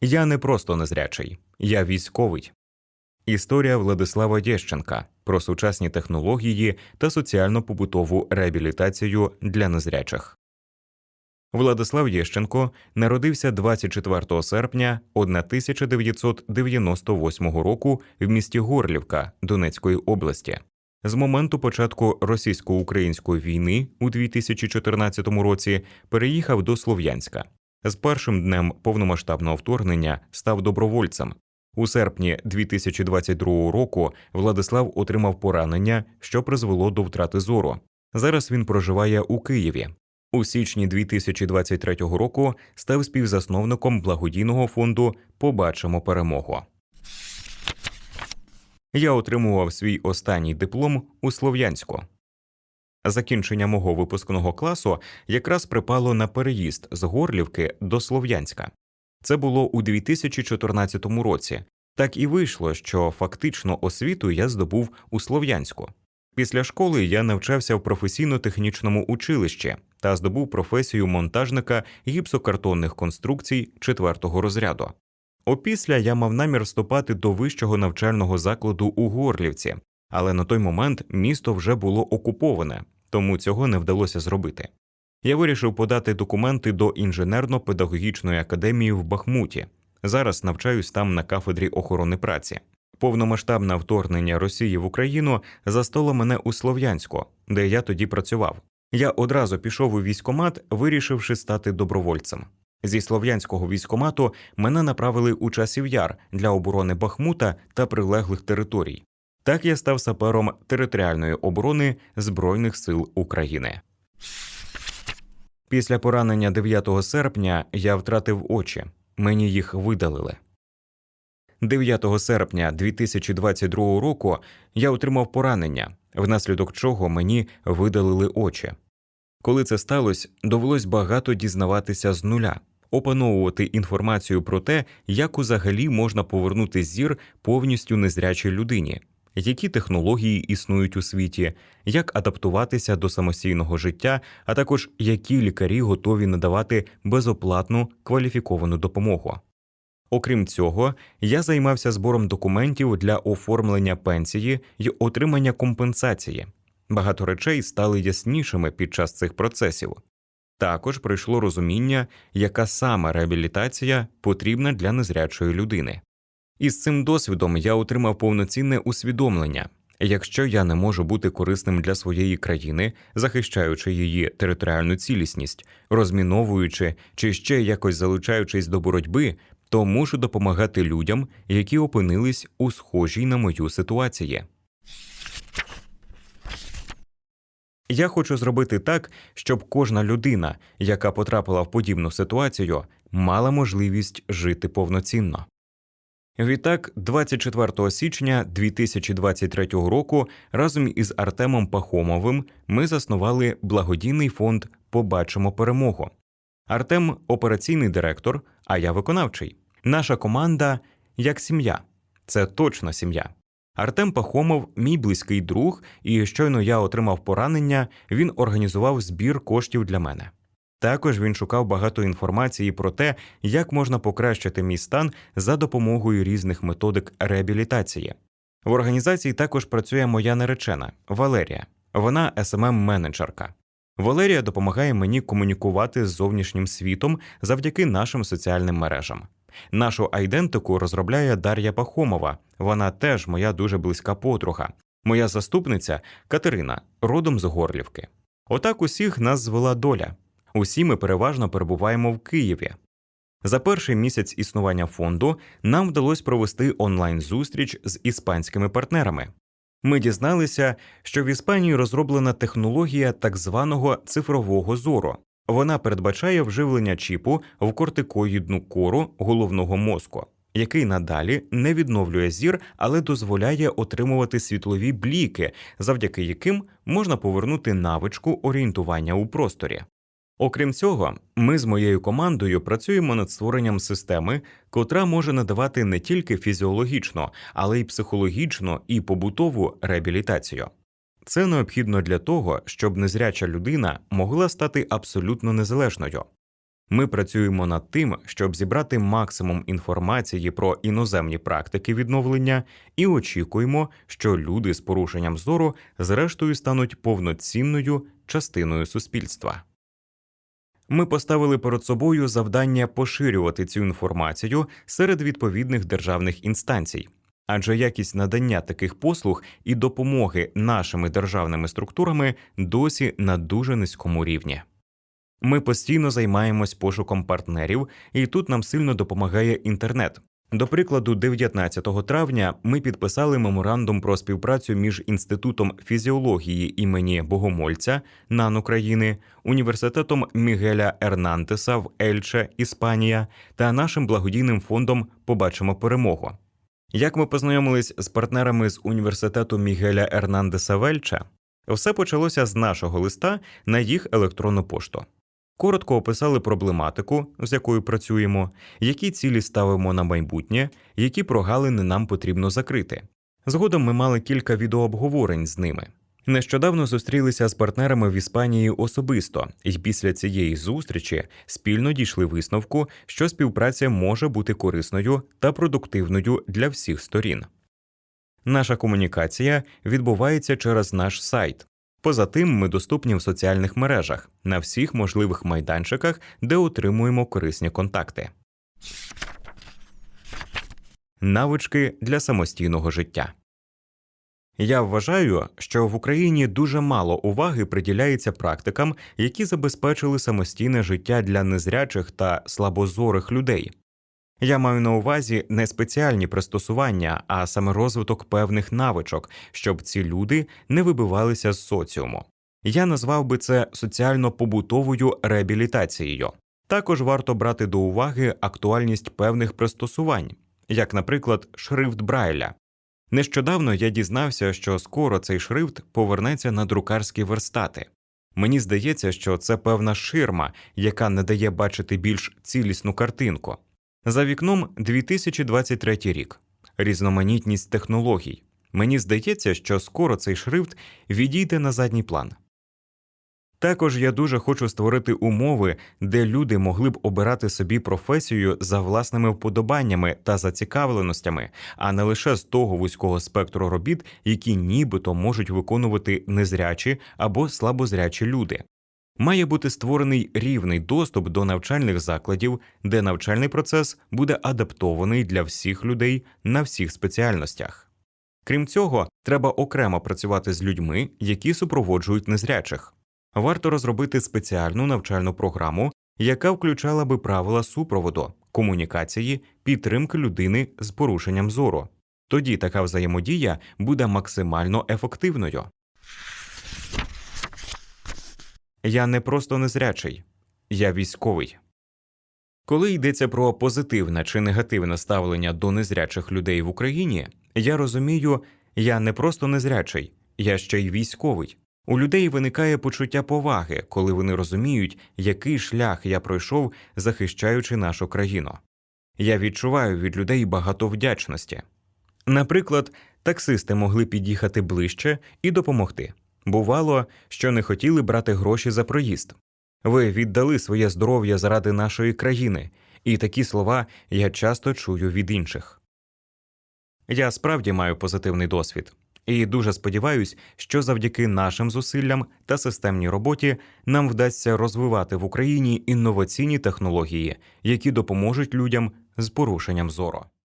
Я не просто незрячий, я військовий. Історія Владислава Єщенка про сучасні технології та соціально-побутову реабілітацію для незрячих. Владислав Єщенко народився 24 серпня 1998 року в місті Горлівка Донецької області. З моменту початку російсько-української війни у 2014 році переїхав до Слов'янська. З першим днем повномасштабного вторгнення став добровольцем. У серпні 2022 року Владислав отримав поранення, що призвело до втрати зору. Зараз він проживає у Києві. У січні 2023 року став співзасновником благодійного фонду Побачимо перемогу. Я отримував свій останній диплом у Слов'янську. Закінчення мого випускного класу якраз припало на переїзд з Горлівки до Слов'янська. Це було у 2014 році. Так і вийшло, що фактично освіту я здобув у Слов'янську. Після школи я навчався в професійно-технічному училищі та здобув професію монтажника гіпсокартонних конструкцій четвертого розряду. Опісля я мав намір вступати до вищого навчального закладу у Горлівці, але на той момент місто вже було окуповане, тому цього не вдалося зробити. Я вирішив подати документи до інженерно-педагогічної академії в Бахмуті. Зараз навчаюсь там на кафедрі охорони праці. Повномасштабне вторгнення Росії в Україну застало мене у Слов'янську, де я тоді працював. Я одразу пішов у військомат, вирішивши стати добровольцем. Зі слов'янського військомату мене направили у часів яр для оборони Бахмута та прилеглих територій. Так я став сапером територіальної оборони Збройних сил України. Після поранення 9 серпня я втратив очі. Мені їх видалили. 9 серпня 2022 року я отримав поранення, внаслідок чого мені видалили очі. Коли це сталося, довелось багато дізнаватися з нуля, опановувати інформацію про те, як взагалі можна повернути зір повністю незрячій людині, які технології існують у світі, як адаптуватися до самостійного життя, а також які лікарі готові надавати безоплатну кваліфіковану допомогу. Окрім цього, я займався збором документів для оформлення пенсії й отримання компенсації. Багато речей стали яснішими під час цих процесів. Також прийшло розуміння, яка саме реабілітація потрібна для незрячої людини. Із цим досвідом я отримав повноцінне усвідомлення якщо я не можу бути корисним для своєї країни, захищаючи її територіальну цілісність, розміновуючи чи ще якось залучаючись до боротьби, то мушу допомагати людям, які опинились у схожій на мою ситуації. Я хочу зробити так, щоб кожна людина, яка потрапила в подібну ситуацію, мала можливість жити повноцінно. Відтак, 24 січня 2023 року разом із Артемом Пахомовим ми заснували благодійний фонд Побачимо перемогу. Артем операційний директор, а я виконавчий. Наша команда як сім'я. Це точно сім'я. Артем Пахомов, мій близький друг, і щойно я отримав поранення, він організував збір коштів для мене. Також він шукав багато інформації про те, як можна покращити мій стан за допомогою різних методик реабілітації. В організації також працює моя наречена Валерія. Вона smm менеджерка Валерія допомагає мені комунікувати з зовнішнім світом завдяки нашим соціальним мережам. Нашу айдентику розробляє Дар'я Пахомова. Вона теж моя дуже близька подруга. Моя заступниця Катерина, родом з Горлівки. Отак усіх нас звела доля. Усі ми переважно перебуваємо в Києві. За перший місяць існування фонду нам вдалося провести онлайн зустріч з іспанськими партнерами. Ми дізналися, що в Іспанії розроблена технологія так званого цифрового зору. Вона передбачає вживлення чіпу в кортикоїдну кору головного мозку, який надалі не відновлює зір, але дозволяє отримувати світлові бліки, завдяки яким можна повернути навичку орієнтування у просторі. Окрім цього, ми з моєю командою працюємо над створенням системи, котра може надавати не тільки фізіологічну, але й психологічну і побутову реабілітацію. Це необхідно для того, щоб незряча людина могла стати абсолютно незалежною. Ми працюємо над тим, щоб зібрати максимум інформації про іноземні практики відновлення, і очікуємо, що люди з порушенням зору зрештою стануть повноцінною частиною суспільства. Ми поставили перед собою завдання поширювати цю інформацію серед відповідних державних інстанцій, адже якість надання таких послуг і допомоги нашими державними структурами досі на дуже низькому рівні. Ми постійно займаємось пошуком партнерів, і тут нам сильно допомагає інтернет. До прикладу, 19 травня ми підписали меморандум про співпрацю між інститутом фізіології імені Богомольця НАН України, університетом Мігеля Ернантеса в Ельче, Іспанія та нашим благодійним фондом Побачимо перемогу. Як ми познайомились з партнерами з університету Мігеля Ернандеса в Ельче, все почалося з нашого листа на їх електронну пошту. Коротко описали проблематику, з якою працюємо, які цілі ставимо на майбутнє, які прогалини нам потрібно закрити. Згодом ми мали кілька відеообговорень з ними. Нещодавно зустрілися з партнерами в Іспанії особисто, і після цієї зустрічі спільно дійшли висновку, що співпраця може бути корисною та продуктивною для всіх сторін. Наша комунікація відбувається через наш сайт. Поза тим, ми доступні в соціальних мережах на всіх можливих майданчиках, де отримуємо корисні контакти. Навички для самостійного життя. Я вважаю, що в Україні дуже мало уваги приділяється практикам, які забезпечили самостійне життя для незрячих та слабозорих людей. Я маю на увазі не спеціальні пристосування, а саме розвиток певних навичок, щоб ці люди не вибивалися з соціуму. Я назвав би це соціально-побутовою реабілітацією. Також варто брати до уваги актуальність певних пристосувань, як, наприклад, шрифт Брайля. Нещодавно я дізнався, що скоро цей шрифт повернеться на друкарські верстати. Мені здається, що це певна ширма, яка не дає бачити більш цілісну картинку. За вікном 2023 рік. Різноманітність технологій. Мені здається, що скоро цей шрифт відійде на задній план. Також я дуже хочу створити умови, де люди могли б обирати собі професію за власними вподобаннями та зацікавленостями, а не лише з того вузького спектру робіт, які нібито можуть виконувати незрячі або слабозрячі люди. Має бути створений рівний доступ до навчальних закладів, де навчальний процес буде адаптований для всіх людей на всіх спеціальностях. Крім цього, треба окремо працювати з людьми, які супроводжують незрячих. Варто розробити спеціальну навчальну програму, яка включала би правила супроводу, комунікації, підтримки людини з порушенням зору. Тоді така взаємодія буде максимально ефективною. Я не просто незрячий, я військовий. Коли йдеться про позитивне чи негативне ставлення до незрячих людей в Україні, я розумію, я не просто незрячий, я ще й військовий. У людей виникає почуття поваги, коли вони розуміють, який шлях я пройшов, захищаючи нашу країну. Я відчуваю від людей багато вдячності. Наприклад, таксисти могли під'їхати ближче і допомогти. Бувало, що не хотіли брати гроші за проїзд. Ви віддали своє здоров'я заради нашої країни, і такі слова я часто чую від інших. Я справді маю позитивний досвід, і дуже сподіваюся, що завдяки нашим зусиллям та системній роботі нам вдасться розвивати в Україні інноваційні технології, які допоможуть людям з порушенням зору.